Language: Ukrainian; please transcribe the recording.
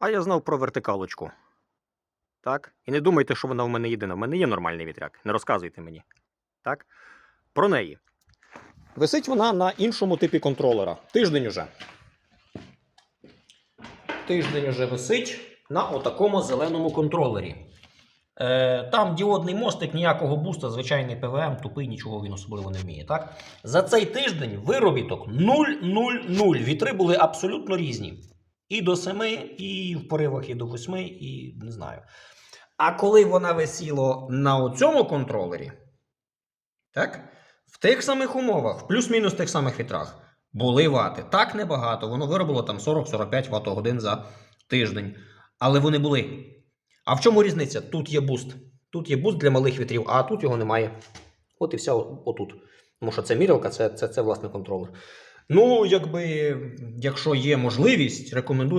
А я знав про вертикалочку. Так? І не думайте, що вона в мене єдина. В мене є нормальний вітряк. Не розказуйте мені. Так? Про неї. Висить вона на іншому типі контролера. Тиждень уже. Тиждень уже висить на отакому зеленому контролері. Е, там діодний мостик, ніякого буста, звичайний ПВМ, тупий, нічого він особливо не вміє. Так? За цей тиждень виробіток 0,00. Вітри були абсолютно різні. І до 7, і в поривах, і до 8, і не знаю. А коли вона висіла на цьому контролері, так? В тих самих умовах, в плюс-мінус тих самих вітрах, були вати. Так небагато, воно виробило там 40-45 ватт-годин за тиждень. Але вони були. А в чому різниця? Тут є буст. Тут є буст для малих вітрів, а тут його немає. От і вся отут. Тому що це мірялка, це, це, це власне контролер. Ну, якби, якщо є можливість, рекомендую.